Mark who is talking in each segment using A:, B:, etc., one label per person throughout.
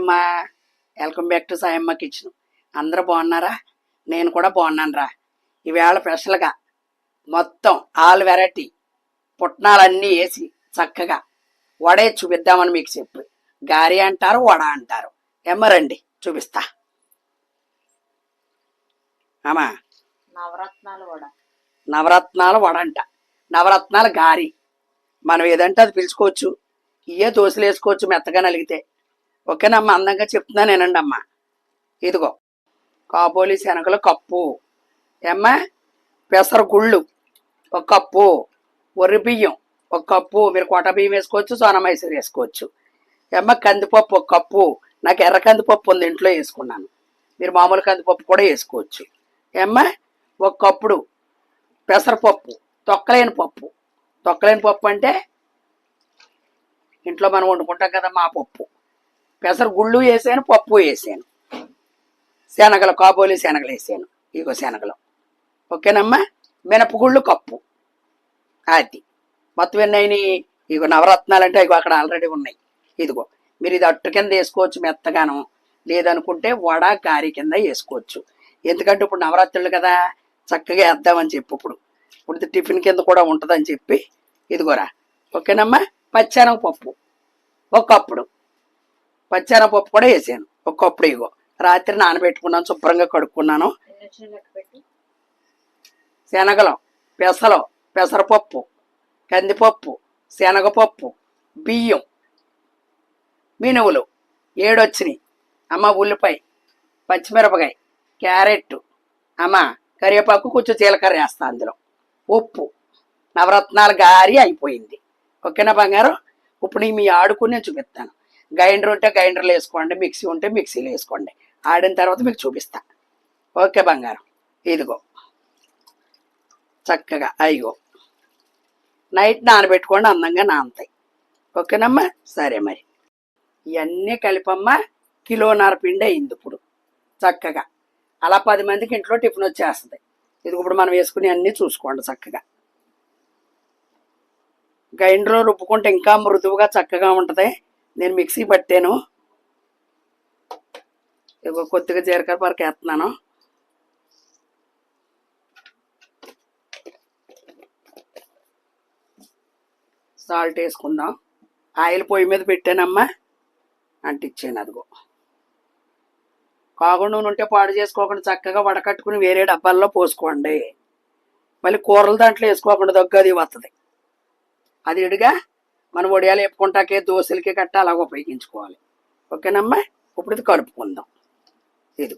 A: అమ్మా welcome back to Sayamma kitchen అందరూ బాగున్నారా? నేను కూడా బాగున్నాను రా ఈవేళ స్పెషల్గా మొత్తం ఆల్ వెరైటీ పుట్నాలన్నీ వేసి చక్కగా వడే చూపిద్దామని మీకు చెప్పి. గారి అంటారు వడ అంటారు. ఎమ్మరండి చూపిస్తా. అమ్మా.
B: నవరత్నాలు కూడా
A: నవరత్నాల వడంట నవరత్నాల గారి. మనం ఏదంటే అది పిలుచుకోవచ్చు. ఇయే దోశలు వేసుకోవచ్చు మెత్తగా నలిగితే. ఓకేనమ్మా అందంగా చెప్తున్నాను నేనండి అమ్మా. ఇదిగో కాబోలి శనగల కప్పు. ఏమ్మా? పెసర గుళ్ళు. ఒక కప్పు. వరి బియ్యం. ఒక కప్పు. మీరు కోట బియ్యం వేసుకోవచ్చు సోనా మైసూర్ వేసుకోవచ్చు. ఏమ్మా కందిపప్పు ఒక కప్పు. నాకు ఎర్ర కందిపప్పు ఉంది ఇంట్లో వేసుకున్నాను. మీరు మామూలు కందిపప్పు కూడా వేసుకోవచ్చు. ఏమ్మా? ఒక కప్పుడు పెసరపప్పు. తొక్కలేని పప్పు. తొక్కలేని పప్పు అంటే ఇంట్లో మనం వండుకుంటాం కదా మా పప్పు. పెసర గుళ్ళు వేసాను పప్పు వేసాను. శనగలు కాబోలి శనగలు వేసాను. ఇగో శనగలు. ఓకేనమ్మా? మినపగుళ్ళు కప్పు. అది. మొత్తం ఎన్ని ఇగో నవరత్నాలు అంటే ఇగో అక్కడ ఆల్రెడీ ఉన్నాయి. ఇదిగో. మీరు ఇది అట్టు కింద వేసుకోవచ్చు మెత్తగాను. లేదనుకుంటే వడ కారి కింద వేసుకోవచ్చు. ఎందుకంటే ఇప్పుడు నవరాత్రులు కదా చక్కగా వేద్దామని చెప్పి ఇప్పుడు. ఇప్పుడు టిఫిన్ కింద కూడా ఉంటుందని చెప్పి. ఇదిగోరా. ఓకేనమ్మా? పచ్చెనగపప్పు ఒక కప్పుడు. పచ్చెనగపప్పు కూడా వేసాను. ఒక్కప్పుడు ఇగో. రాత్రి నానబెట్టుకున్నాను శుభ్రంగా కడుక్కున్నాను. శనగలం పెసలు పెసరపప్పు కందిపప్పు శనగపప్పు బియ్యం మినువులు ఏడొచ్చినాయి. అమ్మ ఉల్లిపాయ పచ్చిమిరపకాయ క్యారెట్ అమ్మ కరివేపాకు కొంచెం జీలకర్ర వేస్తా అందులో. ఉప్పు నవరత్నాలు గారి అయిపోయింది. ఓకేనా బంగారం? ఇప్పుడు మీ ఆడుకునే చూపిస్తాను. గ్రైండర్ ఉంటే గ్రైండర్లో వేసుకోండి మిక్సీ ఉంటే మిక్సీలో వేసుకోండి. ఆడిన తర్వాత మీకు చూపిస్తా. ఓకే బంగారం. ఇదిగో. చక్కగా అయ్యో. నైట్ నానబెట్టుకోండి అందంగా నానతాయి. ఓకేనమ్మా? సరే మరి. ఇవన్నీ కలిపమ్మా కిలోన్నర పిండి అయింది ఇప్పుడు. చక్కగా. అలా పది మందికి ఇంట్లో టిఫిన్ వచ్చేస్తుంది. ఇది ఇప్పుడు మనం వేసుకుని అన్నీ చూసుకోండి చక్కగా. గ్రైండర్లో రుబ్బుకుంటే ఇంకా మృదువుగా చక్కగా ఉంటుంది. నేను మిక్సీ పట్టాను. ఇగో కొద్దిగా జీలకర్ర పరకు వేస్తున్నాను. సాల్ట్ వేసుకుందాం. ఆయిల్ పొయ్యి మీద పెట్టానమ్మా. అంటిచ్చాను అదిగో. కాకుండా నూనె ఉంటే పాడు చేసుకోకుండా చక్కగా వడకట్టుకుని వేరే డబ్బాల్లో పోసుకోండి. మళ్ళీ కూరలు దాంట్లో వేసుకోకుండా దగ్గు అది వస్తుంది అది ఇడిగా మనం వడియాలు వేపుకుంటాకే దోశలకి కట్ట అలాగ ఉపయోగించుకోవాలి. ఓకేనమ్మా? ఇప్పుడు ఇది కలుపుకుందాం ఇది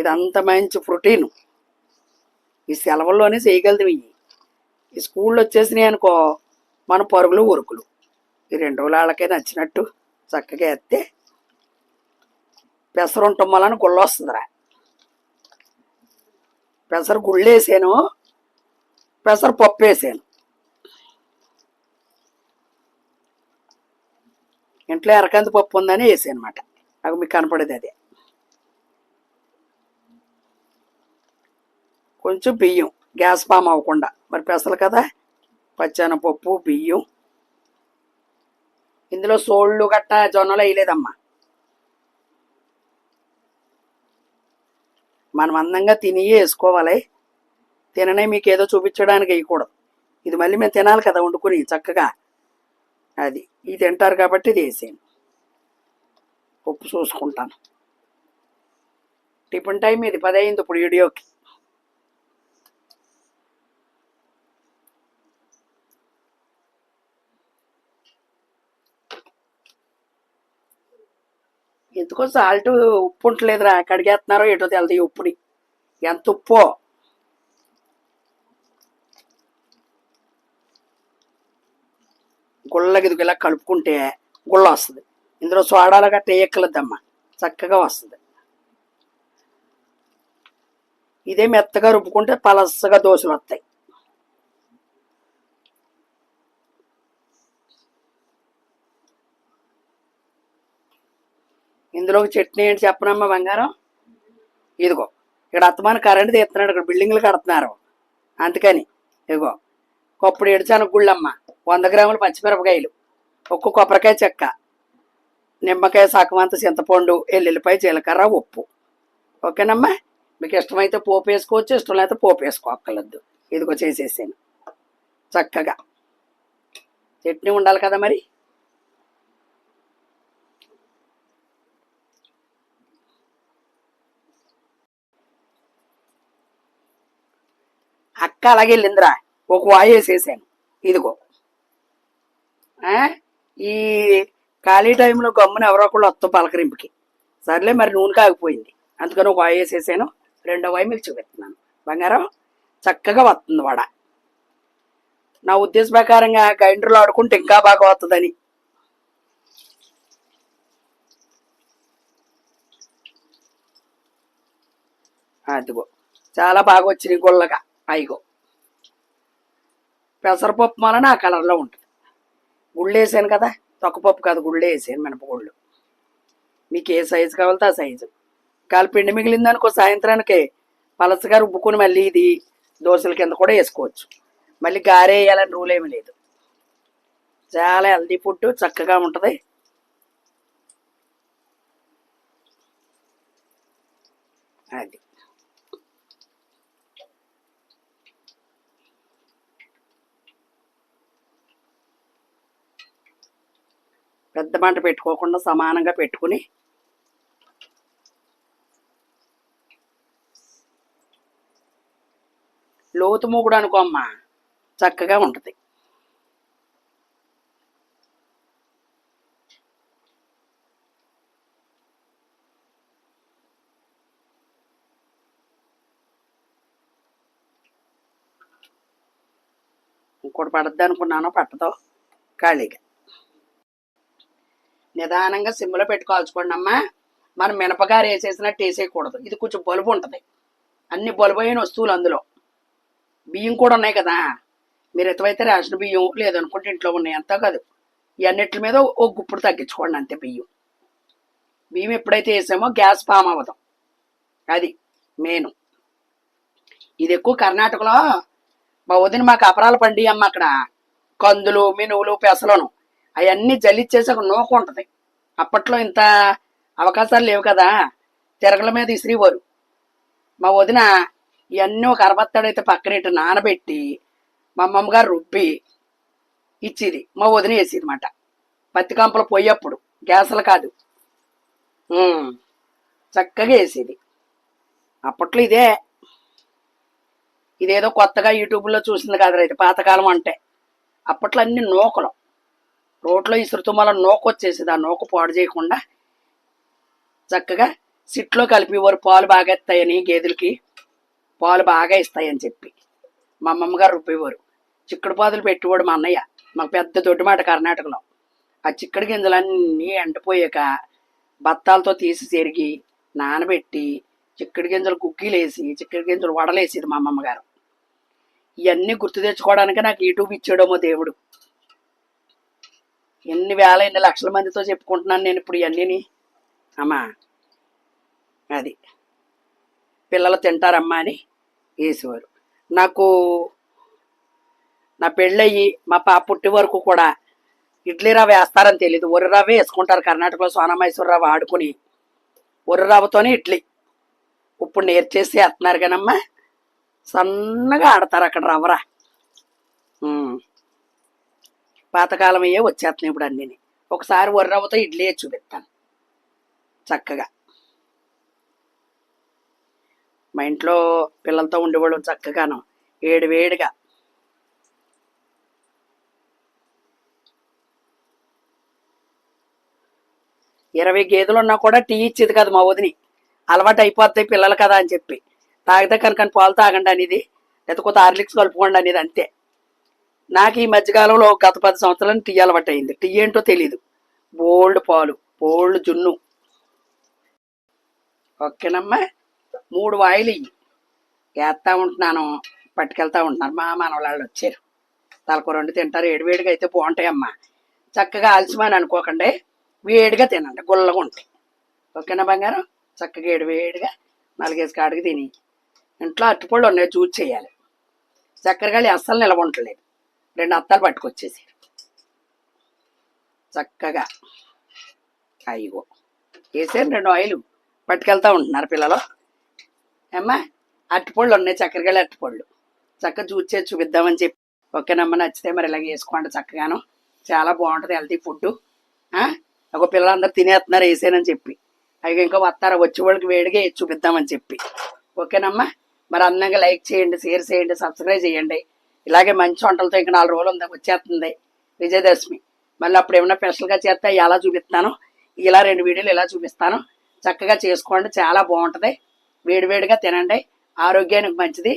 A: ఇది అంత మంచి ప్రోటీన్. ఈ సెలవుల్లోనే చేయగలదు ఇవి ఈ స్కూల్లో వచ్చేసినాయి అనుకో మన పరుగులు ఉరుకులు. ఈ రెండు రోజులు వాళ్ళకే నచ్చినట్టు చక్కగా ఎత్తే పెసరు ఉండటం వలన గుళ్ళ వస్తుందిరా. పెసరు గుళ్ళేసాను పెసరు పప్పు వేసాను. ఇంట్లో ఎరకంది పప్పు ఉందని వేసాను అనమాట నాకు మీకు కనపడేది అదే. కొంచెం బియ్యం గ్యాస్ పామ్ అవ్వకుండా. మరి పెసలు కదా? పచ్చెనపప్పు బియ్యం. ఇందులో సోళ్ళు గట్ట జొన్నలు వేయలేదమ్మా. మనం అందంగా తిని వేసుకోవాలి. తిననే మీకు ఏదో చూపించడానికి వేయకూడదు. ఇది మళ్ళీ మేము తినాలి కదా వండుకుని చక్కగా. అది ఇది తింటారు కాబట్టి ఇది వేసాను ఉప్పు చూసుకుంటాను. టిఫిన్ టైం ఇది పదయింది ఇప్పుడు వీడియోకి. ఎందుకో సాల్ట్ ఉప్పు ఉంటలేదురా. కడిగేస్తున్నారో ఎటో తెలది ఉప్పుని. ఎంత ఉప్పో? గుళ్ళకి ఇలా కలుపుకుంటే గుళ్ళ వస్తుంది. ఇందులో సోడాలు గట్ట వేయక్కలద్దమ్మా చక్కగా వస్తుంది. ఇదే మెత్తగా రుబ్బుకుంటే పలసగా దోశలు వస్తాయి. ఇందులోకి చట్నీ ఏంటి చెప్పనమ్మా బంగారం? ఇదిగో ఇక్కడ అత్తమాన కరెంట్ తీస్తున్నాడు ఇక్కడ బిల్డింగ్లు కడుతున్నారు. అందుకని ఇదిగో కొప్పుడు ఎడిచాను గుళ్ళమ్మ. వంద గ్రాములు పచ్చిమిరపకాయలు ఒక్క కొబ్బరికాయ చెక్క నిమ్మకాయ సగమంత చింతపండు ఎల్లుల్లిపాయ జీలకర్ర ఉప్పు. ఓకేనమ్మా? మీకు ఇష్టమైతే పోపు వేసుకోవచ్చు ఇష్టం లేకపోతే పోపు వేసుకోక్కర్లేదు ఇదిగో చేసేసాను. చక్కగా. చట్నీ ఉండాలి కదా మరి? అక్క అలాగే వెళ్ళిందిరా. ఒక వాయి వేసేసాను. ఇదిగో. ఈ ఖాళీ టైంలో గమ్మున ఎవరో ఒకళ్ళు వస్తాం పలకరింపుకి. సర్లే మరి నూనె కాగిపోయింది. అందుకని ఒక వాయి వేసేసాను రెండో వాయి మీకు చూపిస్తున్నాను బంగారం చక్కగా వస్తుంది వడ. నా ఉద్దేశ ప్రకారంగా గ్రైండర్లో ఆడుకుంటే ఇంకా బాగా వస్తుందని అదిగో చాలా బాగా వచ్చినాయి గుల్లగా అయిగో. పెసరపప్పు వలన ఆ కలర్లో ఉంటుంది. గుళ్ళు వేసాను కదా తొక్కపప్పు కాదు గుళ్ళు వేసాను మినపగుళ్ళు. మీకు ఏ సైజు కావాలితే ఆ సైజు. కాలు పిండి మిగిలింది అనుకో సాయంత్రానికి పలసగా రుబ్బుకొని మళ్ళీ ఇది దోశల కింద కూడా వేసుకోవచ్చు. మళ్ళీ గారే వేయాలని రూల్ ఏమీ లేదు. చాలా హెల్దీ ఫుడ్ చక్కగా ఉంటుంది. అది. పెద్ద మంట పెట్టుకోకుండా సమానంగా పెట్టుకుని లోతు మూగుడు అనుకో అమ్మా చక్కగా ఉంటుంది. ఇంకోటి పడద్దు అనుకున్నాను పట్టదో ఖాళీగా. నిదానంగా సిమ్లో పెట్టి కాల్చుకోండి అమ్మా మనం మినపగారు వేసేసినట్టు వేసేయకూడదు ఇది కొంచెం బలుపు ఉంటుంది. అన్ని బలుపు అయిన వస్తువులు అందులో. బియ్యం కూడా ఉన్నాయి కదా. మీరు ఎటువైతే రేషన్ బియ్యం లేదనుకుంటే ఇంట్లో ఉన్నాయి. అంతా కాదు. ఇవన్నిటి మీద ఒక గుప్పుడు తగ్గించుకోండి అంతే బియ్యం. బియ్యం ఎప్పుడైతే వేసామో గ్యాస్ ఫామ్ అవ్వదు. అది మెయిన్. ఇది ఎక్కువ కర్ణాటకలో మా వదిన మాకు అపరాలు పండి అమ్మ అక్కడ. కందులు మినువులు పెసలను. అవన్నీ జల్లిచ్చేసి ఒక నూక ఉంటుంది. అప్పట్లో ఇంత అవకాశాలు లేవు కదా. తిరగల మీద ఇసిరివారు. మా వదిన ఇవన్నీ ఒక అరబత్తాడైతే పక్కన ఇటు నానబెట్టి మా అమ్మమ్మగారు రుబ్బి ఇచ్చేది. మా వదిన వేసేది అనమాట పత్తి కంపలు పోయేప్పుడు గ్యాసులు కాదు. చక్కగా వేసేది అప్పట్లో ఇదే. ఇదేదో కొత్తగా యూట్యూబ్లో చూసింది కాదు అయితే పాతకాలం అంటే. అప్పట్లో అన్ని నూకలు. రోట్లో ఇసురుతూ మళ్ళీ నూక వచ్చేసేది ఆ నూక పాడు చేయకుండా చక్కగా సిట్లో కలిపేవారు పాలు బాగా ఇస్తాయని గేదెలకి పాలు బాగా ఇస్తాయని చెప్పి మా అమ్మమ్మగారు రుబ్బేవారు. చిక్కుడు పాదులు పెట్టేవాడు మా అన్నయ్య మాకు పెద్ద దొడ్డిమాట కర్ణాటకలో. ఆ చిక్కడి గింజలన్నీ ఎండిపోయాక బత్తాలతో తీసి చెరిగి నానబెట్టి చిక్కడి గింజలు కుక్కీలేసి చిక్కడి గింజలు వడలేసేది మా అమ్మమ్మగారు ఇవన్నీ గుర్తు తెచ్చుకోవడానికి నాకు యూట్యూబ్ ఇచ్చాడేమో దేవుడు. ఎన్ని వేల ఎన్ని లక్షల మందితో చెప్పుకుంటున్నాను నేను ఇప్పుడు ఇవన్నీని అమ్మా అది. పిల్లలు తింటారమ్మా అని వేసేవారు. నాకు నా పెళ్ళయ్యి మా పాప పుట్టి వరకు కూడా ఇడ్లీ రవ్వ వేస్తారని తెలియదు ఒరి రవ్వ వేసుకుంటారు కర్ణాటకలో సోనా మైసూర్ రవ్వ ఆడుకుని. ఒరి రవ్వతోనే ఇడ్లీ. ఇప్పుడు నేర్చేసి వేస్తున్నారు కానమ్మా సన్నగా ఆడతారు అక్కడ రవ్వరా. పాతకాలం అయ్యే వచ్చేస్తున్నాయి ఇప్పుడు అన్నీ ఒకసారి వర్రవతో ఇడ్లీ చూపిస్తాను. చక్కగా. మా ఇంట్లో పిల్లలతో ఉండేవాళ్ళు చక్కగాను. ఏడు వేడిగా. ఇరవై గేదెలు ఉన్నా కూడా టీ ఇచ్చేది కదా మా వదిని. అలవాటు అయిపోతాయి పిల్లలు కదా అని చెప్పి. తాగితే కనుక పాలు తాగండి అనేది లేకపోతే కొత్త హార్లిక్స్ కలుపుకోండి అనేది అంతే. నాకు ఈ మధ్యకాలంలో గత పది సంవత్సరాలు టీ అలవాటు అయింది. టీ ఏంటో తెలీదు. బోల్డ్ పాలు బోల్డ్ జున్ను. ఓకేనమ్మా మూడు వాయిలు ఇవి వేస్తూ ఉంటున్నాను పట్టుకెళ్తా ఉంటున్నాను మా మనవాళ్ళు వచ్చారు. తలకూర వండి తింటారు ఏడివేడిగా అయితే బాగుంటాయమ్మా. చక్కగా అలసిమని అనుకోకండి. వేడిగా తినండి గుల్లగా ఉంటాయి. ఓకేనా బంగారం? చక్కగా ఏడివేడిగా నాలుగేసి కాడికి తిని ఇంట్లో అట్టుపళ్ళు ఉన్నాయి చూసి చేయాలి. చక్కెరగాలి అస్సలు నిలవ ఉండలేదు రెండు అత్తాలు పట్టుకొచ్చేసి చక్కగా. అయ్యో వేసాను రెండు ఆయిల్ పట్టుకెళ్తా ఉంటున్నారు పిల్లలు. ఏమ్మా అరటిపళ్ళు ఉన్నాయి చక్కెరకాయలు అరటిపళ్ళు. చక్కగా చూసి చూపిద్దామని చెప్పి. ఓకేనమ్మా నచ్చితే మరి ఇలాగ వేసుకోండి చక్కగాను. చాలా బాగుంటుంది హెల్తీ ఫుడ్ ఒక పిల్లలందరూ తినేస్తున్నారు వేసానని చెప్పి. అవి ఇంకా వస్తారా? వచ్చే వాళ్ళకి వేడిగా వేసి చూపిద్దామని చెప్పి. ఓకేనమ్మా మరి అందంగా లైక్ చేయండి షేర్ చేయండి సబ్స్క్రైబ్ చేయండి. ఇలాగే మంచి వంటలతో ఇంకా నాలుగు రోజులు ఉందా వచ్చేస్తుంది విజయదశమి. మళ్ళీ అప్పుడు ఏమైనా స్పెషల్గా చేస్తే ఎలా చూపిస్తాను. ఇలా రెండు వీడియోలు ఇలా చూపిస్తాను. చక్కగా చేసుకోండి. చాలా బాగుంటుంది. వేడివేడిగా తినండి. ఆరోగ్యానికి మంచిది.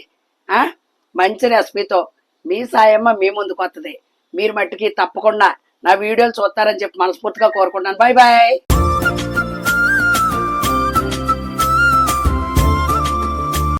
A: మంచి రెసిపీతో మీ సాయమ్మ మీ ముందుకు వస్తుంది మీరు మట్టుకి తప్పకుండా నా వీడియోలు చూస్తారని చెప్పి మనస్ఫూర్తిగా కోరుకుంటున్నాను. Bye bye